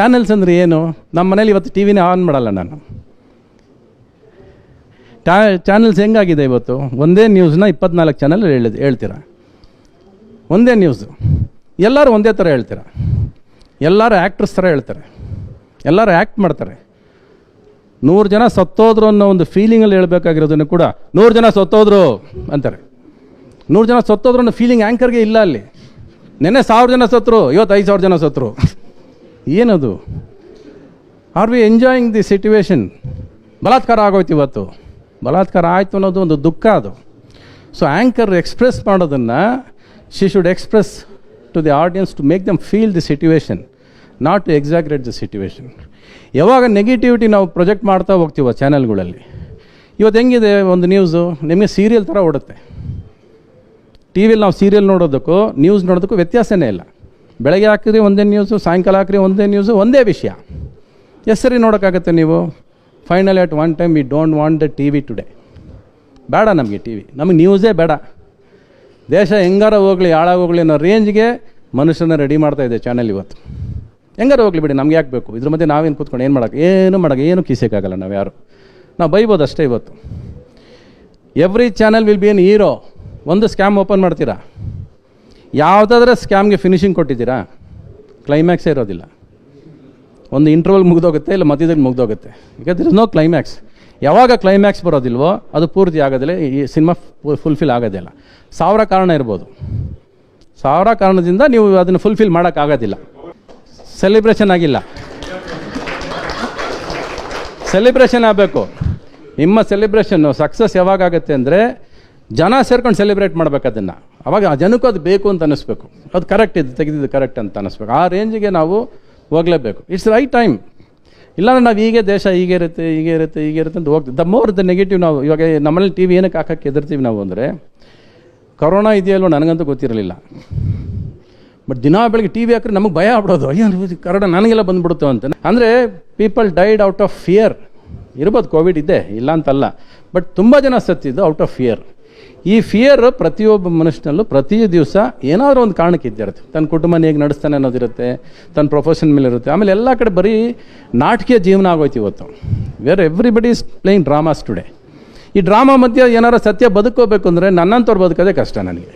Channels ಅಂದರೆ ಏನು? ನಮ್ಮ ಮನೇಲಿ ಇವತ್ತು ಟಿ ವಿನೇ ಆನ್ ಮಾಡಲ್ಲ ನಾನು. ಟ್ಯಾ ಚಾನೆಲ್ಸ್ ಹೆಂಗಾಗಿದೆ ಇವತ್ತು? ಒಂದೇ ನ್ಯೂಸ್ನ ಇಪ್ಪತ್ನಾಲ್ಕು ಚಾನಲ್ ಹೇಳಿ ಹೇಳ್ತೀರ? ಒಂದೇ ನ್ಯೂಸು ಎಲ್ಲರೂ ಒಂದೇ ಥರ ಹೇಳ್ತೀರ? ಎಲ್ಲರೂ ಆ್ಯಕ್ಟ್ರಸ್ ಥರ ಹೇಳ್ತಾರೆ. ಎಲ್ಲರೂ ಆ್ಯಕ್ಟ್ ಮಾಡ್ತಾರೆ. ನೂರು ಜನ ಸತ್ತೋದ್ರು ಅನ್ನೋ ಒಂದು ಫೀಲಿಂಗಲ್ಲಿ ಹೇಳ್ಬೇಕಾಗಿರೋದನ್ನು ಕೂಡ ನೂರು ಜನ ಸತ್ತೋದ್ರು ಅಂತಾರೆ. ನೂರು ಜನ ಸತ್ತೋದ್ರು ಅನ್ನೋ ಫೀಲಿಂಗ್ ಆ್ಯಂಕರ್ಗೆ ಇಲ್ಲ ಅಲ್ಲಿ. ನೆನ್ನೆ ಸಾವಿರ ಜನ ಸತ್ರು, ಇವತ್ತು ಐದು ಸಾವಿರ ಜನ ಸತ್ರು. ಏನದು? Are we enjoying the situation ಬಲಾತ್ಕಾರ ಆಗೋಯ್ತು ಇವತ್ತು. ಬಲಾತ್ಕಾರ ಆಯಿತು ಅನ್ನೋದು ಒಂದು ದುಃಖ ಅದು. ಸೊ ಆ್ಯಂಕರ್ ಎಕ್ಸ್ಪ್ರೆಸ್ ಮಾಡೋದನ್ನು she should express to the audience to make them feel the situation not to exaggerate the situation ಯಾವಾಗ ನೆಗೆಟಿವಿಟಿ ನಾವು ಪ್ರೊಜೆಕ್ಟ್ ಮಾಡ್ತಾ ಹೋಗ್ತೀವೋ ಚಾನೆಲ್ಗಳಲ್ಲಿ ಇವತ್ತು ಹೆಂಗಿದೆ ಒಂದು ನ್ಯೂಸು ನಿಮಗೆ ಸೀರಿಯಲ್ ಥರ ಓಡುತ್ತೆ. ಟಿ ವಿಲಿ ನಾವು ಸೀರಿಯಲ್ ನೋಡೋದಕ್ಕೂ ನ್ಯೂಸ್ ನೋಡೋದಕ್ಕೂ ವ್ಯತ್ಯಾಸನೇ ಇಲ್ಲ. ಬೆಳಗ್ಗೆ ಹಾಕಿದ್ರೆ ಒಂದೇ ನ್ಯೂಸು ಸಾಯಂಕಾಲ ಹಾಕಿದ್ರೆ ಒಂದೇ ನ್ಯೂಸು ಒಂದೇ ವಿಷಯ. ಎಸ್ಸರಿ ಸರಿ ನೋಡೋಕ್ಕಾಗತ್ತೆ ನೀವು? Final at one time we don't want the T V today ಬೇಡ ನಮಗೆ ಟಿ ವಿ ನಮಗೆ ನ್ಯೂಸೇ ಬೇಡ. ದೇಶ ಹೆಂಗಾರ ಹೋಗಲಿ ಹಾಳಾಗೋಗ್ಲಿ ಅನ್ನೋ ರೇಂಜ್ಗೆ ಮನುಷ್ಯನ ರೆಡಿ ಮಾಡ್ತಾ ಇದೆ ಚಾನೆಲ್ ಇವತ್ತು. ಹೆಂಗಾರ ಹೋಗ್ಲಿ ಬಿಡಿ, ನಮ್ಗೆ ಯಾಕೆ ಬೇಕು? ಇದ್ರ ಮಧ್ಯೆ ನಾವೇನು ಕೂತ್ಕೊಂಡು ಏನು ಮಾಡೋಕೆ ಏನು ಮಾಡೋಕೆ ಏನು ಕಿಸೋಕ್ಕಾಗಲ್ಲ ನಾವು ಯಾರು. ನಾವು ಬೈಬೋದು ಅಷ್ಟೇ ಇವತ್ತು. Every channel will be an hero ಒಂದು ಸ್ಕ್ಯಾಮ್ ಓಪನ್ ಮಾಡ್ತೀರಾ? ಯಾವುದಾದ್ರೆ ಸ್ಕ್ಯಾಮ್ಗೆ ಫಿನಿಶಿಂಗ್ ಕೊಟ್ಟಿದ್ದೀರಾ? ಕ್ಲೈಮ್ಯಾಕ್ಸೇ ಇರೋದಿಲ್ಲ. ಒಂದು ಇಂಟರ್ವಲ್ ಮುಗ್ದೋಗುತ್ತೆ ಇಲ್ಲ ಮಧ್ಯದಲ್ಲಿ ಮುಗ್ದೋಗುತ್ತೆ. ದಿರ್ ಇಸ್ ನೋ ಕ್ಲೈಮ್ಯಾಕ್ಸ್ ಯಾವಾಗ ಕ್ಲೈಮ್ಯಾಕ್ಸ್ ಬರೋದಿಲ್ವೋ ಅದು ಪೂರ್ತಿ ಆಗೋದಿಲ್ಲ, ಈ ಸಿನಿಮಾ ಫುಲ್ಫಿಲ್ ಆಗೋದಿಲ್ಲ ಸಾವಿರ ಕಾರಣ ಇರ್ಬೋದು. ಸಾವಿರ ಕಾರಣದಿಂದ ನೀವು ಅದನ್ನು ಫುಲ್ಫಿಲ್ ಮಾಡೋಕ್ಕಾಗೋದಿಲ್ಲ ಸೆಲೆಬ್ರೇಷನ್ ಆಗಿಲ್ಲ. ಸೆಲೆಬ್ರೇಷನ್ ಆಗಬೇಕು. ನಿಮ್ಮ ಸೆಲೆಬ್ರೇಷನ್ನು ಸಕ್ಸಸ್ ಯಾವಾಗ ಆಗುತ್ತೆ ಅಂದರೆ ಜನ ಸೇರ್ಕೊಂಡು ಸೆಲೆಬ್ರೇಟ್ ಮಾಡಬೇಕು ಅದನ್ನು. ಅವಾಗ ಆ ಜನಕ್ಕೂ ಅದು ಬೇಕು ಅಂತ ಅನ್ನಿಸ್ಬೇಕು. ಅದು ಕರೆಕ್ಟ್ ಇದು ತೆಗೆದಿದ್ದು ಕರೆಕ್ಟ್ ಅಂತ ಅನ್ನಿಸ್ಬೇಕು. ಆ ರೇಂಜಿಗೆ ನಾವು ಹೋಗಲೇಬೇಕು. ಇಟ್ಸ್ ರೈಟ್ ಟೈಮ್ ಇಲ್ಲಾಂದ್ರೆ ನಾವು ಹೀಗೆ ದೇಶ ಹೀಗೆ ಇರುತ್ತೆ ಹೀಗೆ ಇರುತ್ತೆ ಹೀಗೆ ಇರುತ್ತೆ ಅಂತ ಹೋಗ್ತೀವಿ. ದ ಮೋರ್ ದ ನೆಗೆಟಿವ್ ನಾವು, ಇವಾಗ ನಮ್ಮಲ್ಲಿ ಟಿ ವಿ ಏನಕ್ಕೆ ಹಾಕಕ್ಕೆ ಎದುರ್ತೀವಿ ನಾವು ಅಂದರೆ ಕೊರೋನಾ ಇದೆಯಲ್ವೋ ನನಗಂತೂ ಗೊತ್ತಿರಲಿಲ್ಲ. ಬಟ್ ದಿನ ಬೆಳಗ್ಗೆ ಟಿ ವಿ ಹಾಕಿದ್ರೆ ನಮಗೆ ಭಯ ಆಗ್ಬಿಡೋದು. ಅಯ್ಯೋ ಕರೋನಾ ನನಗೆಲ್ಲ ಬಂದ್ಬಿಡುತ್ತೆ ಅಂತ. ಅಂದರೆ people died out of fear ಇರ್ಬೋದು ಕೋವಿಡ್ ಇದೆ, ಇಲ್ಲ ಅಂತಲ್ಲ. ಬಟ್ ತುಂಬ ಜನ ಸತ್ತಿದ್ದು ಔಟ್ ಆಫ್ ಫಿಯರ್ ಈ ಫಿಯರ್ ಪ್ರತಿಯೊಬ್ಬ ಮನುಷ್ಯನಲ್ಲೂ ಪ್ರತಿ ದಿವಸ ಏನಾದರೂ ಒಂದು ಕಾರಣಕ್ಕೆ ಇದ್ದಿರುತ್ತೆ. ತನ್ನ ಕುಟುಂಬನ ಹೇಗೆ ನಡೆಸ್ತಾನೆ ಅನ್ನೋದಿರುತ್ತೆ, ತನ್ನ ಪ್ರೊಫೆಷನ್ ಮೇಲೆ ಇರುತ್ತೆ. ಆಮೇಲೆ ಎಲ್ಲ ಕಡೆ ಬರೀ ನಾಟಕೀಯ ಜೀವನ ಆಗೋಯ್ತು ಇವತ್ತು. Where everybody is playing dramas today ಈ ಡ್ರಾಮಾ ಮಧ್ಯೆ ಏನಾರು ಸತ್ಯ ಬದುಕೋಬೇಕು ಅಂದರೆ ನನ್ನಂಥವ್ರು ಬದುಕೋದೇ ಕಷ್ಟ ನನಗೆ.